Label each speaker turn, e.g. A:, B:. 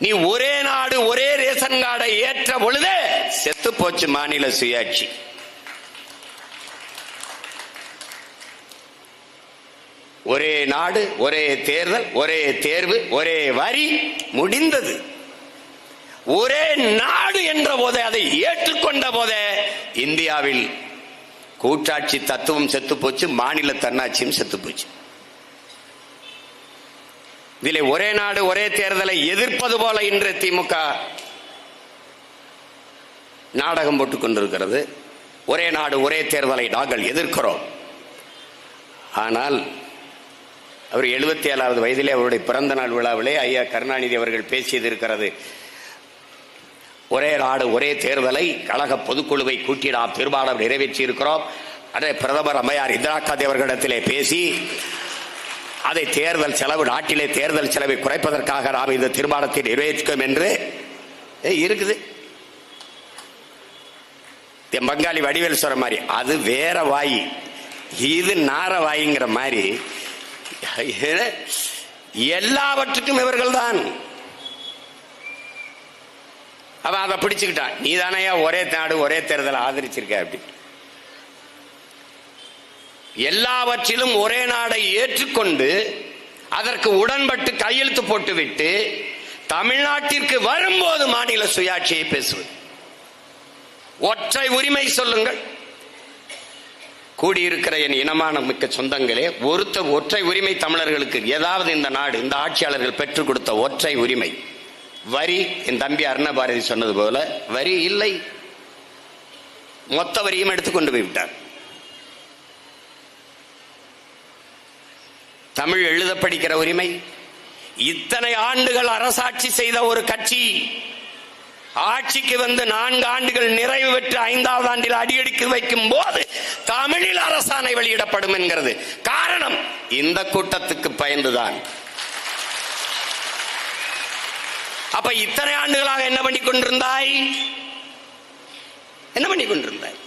A: நீ ஒரே நாடு ஒரே ரேஷன் கார்டை ஏற்ற பொழுதே செத்து போச்சு மாநில சுயாட்சி. ஒரே நாடு ஒரே தேர்தல் ஒரே தேர்வு ஒரே வரி முடிந்தது. ஒரே நாடு என்ற போதே அதை ஏற்றுக்கொண்ட போதே இந்தியாவில் கூட்டாட்சி தத்துவம் செத்து போச்சு மாநில தன்னாட்சியும் செத்து போச்சு. இதிலே ஒரே நாடு ஒரே தேர்தலை எதிர்ப்பது போல இன்று திமுக நாடகம் போட்டுக் கொண்டிருக்கிறது. ஒரே நாடு ஒரே தேர்தலை நாங்கள் எதிர்க்கிறோம். ஆனால் அவர் எழுபத்தி ஏழாவது வயதிலே அவருடைய பிறந்த நாள் விழாவிலே ஐயா கருணாநிதி அவர்கள் பேசியது இருக்கிறது ஒரே நாடு ஒரே தேர்தலை கழக பொதுக்குழுவை கூட்டி நாம் தீர்மானம் நிறைவேற்றி இருக்கிறோம் அதை பிரதமர் அம்மையார் இந்திரா காந்தி அவர்களிடத்திலே பேசி அதை தேர்தல் செலவு நாட்டிலே தேர்தல் செலவை குறைப்பதற்காக நாம் இந்த தீர்மானத்தை நிறைவேற்றிக்கோம் என்று இருக்குது. என் பங்காளி வடிவேல் சொல்ற மாதிரி அது வேற வாய். இது நார வாய்ங்கிற மாதிரி எல்லாவற்றுக்கும் இவர்கள் தான் அவன் அதை பிடிச்சுக்கிட்டான். நீ தானையா ஒரே நாடு ஒரே தேர்தல் ஆதரிச்சிருக்க அப்படின்னு எல்லாவற்றிலும் ஒரே நாடை ஏற்றுக்கொண்டு அதற்கு உடன்பட்டு கையெழுத்து போட்டுவிட்டு தமிழ்நாட்டிற்கு வரும்போது மாநில சுயாட்சியை பேசுவது. ஒற்றை உரிமை சொல்லுங்கள். கூடியிருக்கிற என் இனமான மிக்க சொந்தங்களே ஒருத்த ஒற்றை உரிமை தமிழர்களுக்கு ஏதாவது இந்த நாடு இந்த ஆட்சியாளர்கள் பெற்றுக் கொடுத்த ஒற்றை உரிமை. வரி என் தம்பி அருணபாரதி சொன்னது போல வரி இல்லை. மொத்த வரியும் எடுத்துக்கொண்டு போய்விட்டார். தமிழ் எழுத படிக்கிற உரிமை. இத்தனை ஆண்டுகள் அரசாட்சி செய்த ஒரு கட்சி ஆட்சிக்கு வந்து நான்கு ஆண்டுகள் நிறைவு பெற்று ஐந்தாவது ஆண்டில் அடியெடுக்க வைக்கும் போது தமிழில் அரசாணை வெளியிடப்படும் என்கிறது. காரணம் இந்த கூட்டத்துக்கு பயந்துதான். அப்ப இத்தனை ஆண்டுகளாக என்ன பண்ணி கொண்டிருந்தாய்? என்ன பண்ணி கொண்டிருந்தாய்?